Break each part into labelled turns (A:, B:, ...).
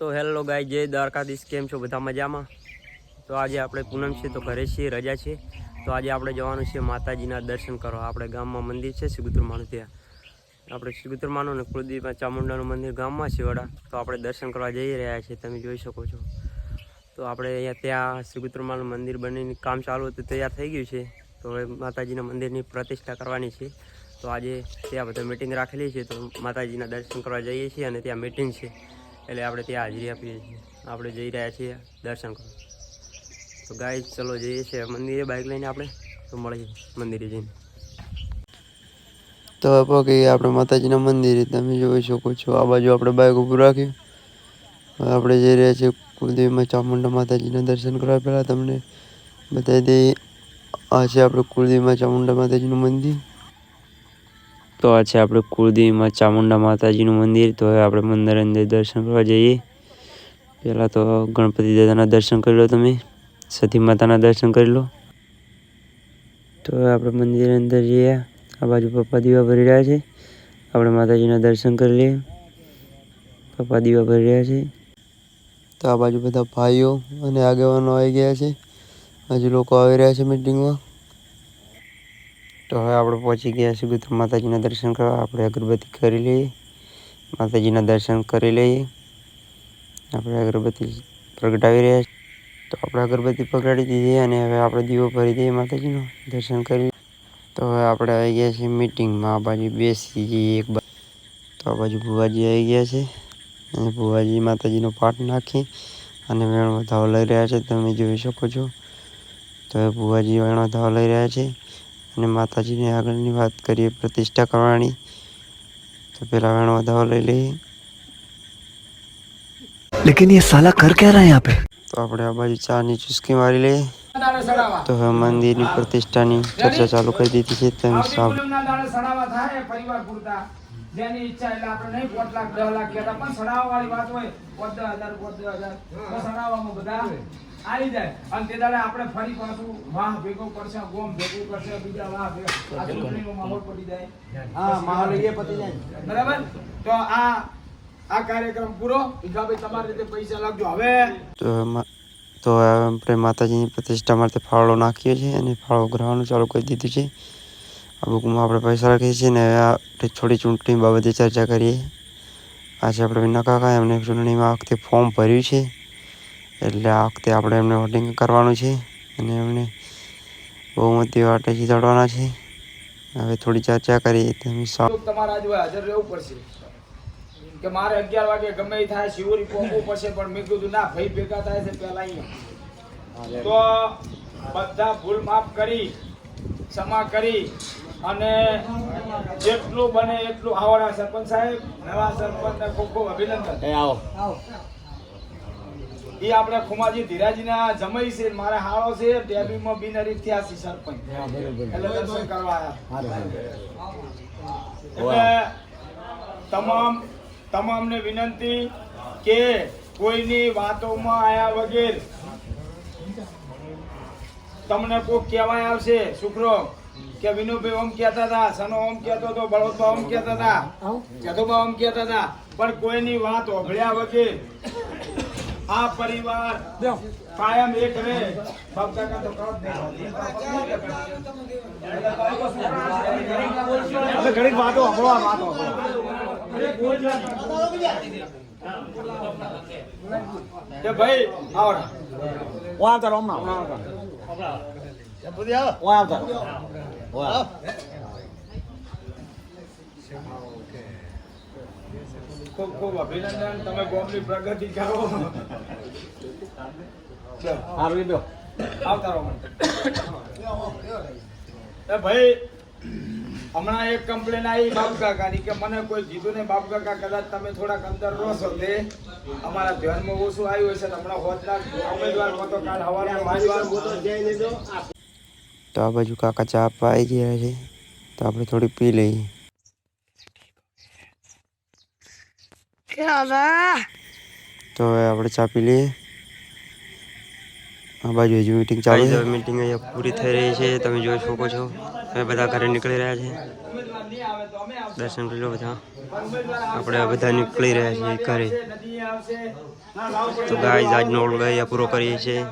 A: તો હેલો ગાય જય દ્વારકાધીશ. કેમ છો બધા મજામાં? તો આજે આપણે પૂનમ છે તો ઘરે છીએ, રજા છે તો આજે આપણે જવાનું છે માતાજીના દર્શન કરવા. આપણે ગામમાં મંદિર છે શ્રીગુત્રમાનું ત્યાં. આપણે શ્રીગુત્રમાનું અને કુલદીપ ચામુંડાનું મંદિર ગામમાં છે વડા. તો આપણે દર્શન કરવા જઈ રહ્યા છીએ, તમે જોઈ શકો છો. તો આપણે અહીંયા ત્યાં શ્રીગુત્રમાનું મંદિર બનીને કામ ચાલુ હતું, તૈયાર થઈ ગયું છે. તો હવે માતાજીના મંદિરની પ્રતિષ્ઠા કરવાની છે. તો આજે ત્યાં બધા મિટિંગ રાખેલી છે, તો માતાજીના દર્શન કરવા જઈએ છીએ અને ત્યાં મિટિંગ છે. એટલે આપણે ત્યાં હાજરી આપીએ છીએ. આપણે જઈ રહ્યા છીએ દર્શન કરવા. તો ગાય ચલો જઈએ છીએ મંદિરે બાઇક લઈને આપણે. તો મળીએ મંદિરે જઈને.
B: તો ગયા આપણે માતાજીના મંદિરે. તમે જોઈ શકો છો, આ બાજુ આપણે બાઇક ઊભું રાખ્યું. આપણે જઈ રહ્યા છીએ કુલદેવીમાં ચામુંડા માતાજીના દર્શન કરવા પહેલાં તમને બતાવી દઈએ. આ છે આપણે કુલદેવીમાં ચામુંડા માતાજીનું મંદિર. તો આ છે આપણે કુળદેવીમાં ચામુંડા માતાજીનું મંદિર. તો હવે આપણે મંદિર અંદર દર્શન કરવા જઈએ. પહેલાં તો ગણપતિ દાદાના દર્શન કરી લો તમે. સતી માતાના દર્શન કરી લો. તો હવે આપણે મંદિર અંદર જઈએ. આ બાજુ પપ્પા દીવા ભરી રહ્યા છે. આપણે માતાજીના દર્શન કરી લઈએ. પપ્પા દીવા ભરી રહ્યા છે. તો આ બાજુ બધા ભાઈઓ અને આગેવાનો આવી ગયા છે. હજુ લોકો આવી રહ્યા છે મિટિંગમાં તો હવે આપણે પહોંચી ગયા છીએ ગુત્તમ માતાજીના દર્શન કરવા. આપણે અગરબત્તી કરી લઈએ. માતાજીના દર્શન કરી લઈએ. આપણે અગરબત્તી પ્રગટાવી રહ્યા છીએ. તો આપણે અગરબત્તી પકડાડી દીધી અને હવે આપણે દીવો ભરી દઈએ માતાજીનો. દર્શન કરી તો હવે આપણે આવી ગયા છીએ મિટિંગમાં. આ બાજુ બેસી જઈએ એક બાજુ. તો આ બાજુ ભુવાજી આવી ગયા છે. અને ભુવાજી માતાજીનો પાઠ નાખી અને વેણો ધાવ લઈ રહ્યા છે. તમે જોઈ શકો છો. તો હવે ભુવાજી વેણો ધાવ લઈ રહ્યા છે. અને માતાજીની આગળની વાત કરીએ પ્રતિષ્ઠા કરવાની તો પેલા વેણો વધાવો લઈ લઈએ.
C: લેકિન યે સાલા કર કે રહા યહાં પે?
B: તો આપણે આ બાજુ ચા ની ચુસ્કી મારી લઈએ. તો હવે મંદિરની પ્રતિષ્ઠાની ચર્ચા ચાલુ કરી દીધી છે તેમ
D: સાહેબ જેની ઈચ્છા એટલે આપણે નહીં પાંચ લાખ દસ લાખ કહેતા પણ સડાવવા વાળી વાત હોય પાંચ દસ હજાર પાંચ દસ હજાર તો સડાવવામાં બધા આવી જાય. અને તે દાડે આપણે ફરી પાછું વાહ ભેગો કરશે ગોમ ભેગું કરશે બીજા વાહ ભેગા. આ ચૂંટણીનો માહોલ પડી જાય. હા માહોલ એ પતી જાય. બરાબર? તો આ આ કાર્યક્રમ પૂરો. ભીખાભાઈ તમારી રીતે પૈસા લાગજો. હવે
B: તો એમાં તો આપણે માતાજીની પ્રતિષ્ઠા માટે ફાળો નાખીએ છીએ અને ફાળો ગ્રહણ ચાલુ કરી દીધું છે. આ બુકમાં આપણે પૈસા રાખીએ છીએ ને આપણે થોડી ચૂંટણી બાબતે ચર્ચા કરીએ. આજે આપણે વિના કાકા એમને ચૂંટણીમાં આ વખતે ફોર્મ ભર્યું છે. એટલે આ વખતે આપણે એમને વોટિંગ કરવાનું છે અને એમને બહુમતી વાટે જીતાડવાના છે. હવે થોડી ચર્ચા કરીએ તમે
D: તમારા આજે હાજર રહેવું પડશે. કે મારે અગિયાર વાગે ગમે થાય, શિવરી પહોંચવું પડશે, પણ મેં કીધું ના, ભાઈ ભેગા થાય છે પેલા અહીંયા. તો બધા ભૂલ માફ કરી, ક્ષમા કરી અને જેટલું બને એટલું આવડા સરપંચ સાહેબ નવા સરપંચને ખૂબ ખૂબ અભિનંદન. એ આપણે ખુમાજી ધીરાજીના જમઈ છે મારા હાળો છે ડેબીમાં બિનરી થયા છે સરપંચ. એટલે દર્શન કરવા એટલે તમામ તમામને વિનંતી કે કોઈની વાતોમાં આયા વગેરે તમને કોઈ કહેવાય આવશે. શુક્રો કે વિનુભાઈ ઓમ કહેતા હતા સનો ઓમ કહેતો હતો બળવતબા ઓમ કહેતા હતા જધુબા ઓમ કહેતા હતા પણ કોઈની વાત ઓભળ્યા વગેર આ પરિવાર કાયમ એક રહે બાપ કાકા તો. હવે ઘડીક વાતો સાંભળો, આ વાતો કે ભાઈ આવડા
E: ઓય આવતા હમણાં. ઓય આવતા રહો. ઓય આવ.
D: ખૂબ ખૂબ અભિનંદન તમે ગોમની પ્રગતિ કરો
E: હારું એ બેહો.
D: આવતા રહો એ ભાઈ, હમણાં એક કમ્પ્લેન આવી કાકાની કે મને કોઈ કીધું ને કાકા કદાચ તમે થોડાક અંદર રહો છો તે અમારા ધ્યાનમાં ઓછું આવ્યું હશે હમણાં હોતના ઉમેદવાર મતો કાલ હવારમાં ઉમેદવાર મતો જઈ લીધો
B: તો આ બાજુ કાકા ચા પાઈ ગયા છે. તો આપણે થોડી પી લઈએ. તો હવે આપણે ચા પી લઈએ. આ બાજુ હજુ મીટિંગ ચાલુ છે.
D: મીટિંગ અહીંયા પૂરી થઈ રહી છે. તમે જોઈ શકો છો. હવે બધા ઘરે નીકળી રહ્યા છે. દર્શન કરી લો બધા. આપણે બધા નીકળી રહ્યા છીએ ઘરે. તો ગાય આજનો ઓળખ અહીંયા પૂરો કરીએ છીએ.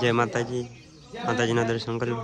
D: જય માતાજી. માતાજીના દર્શન કરી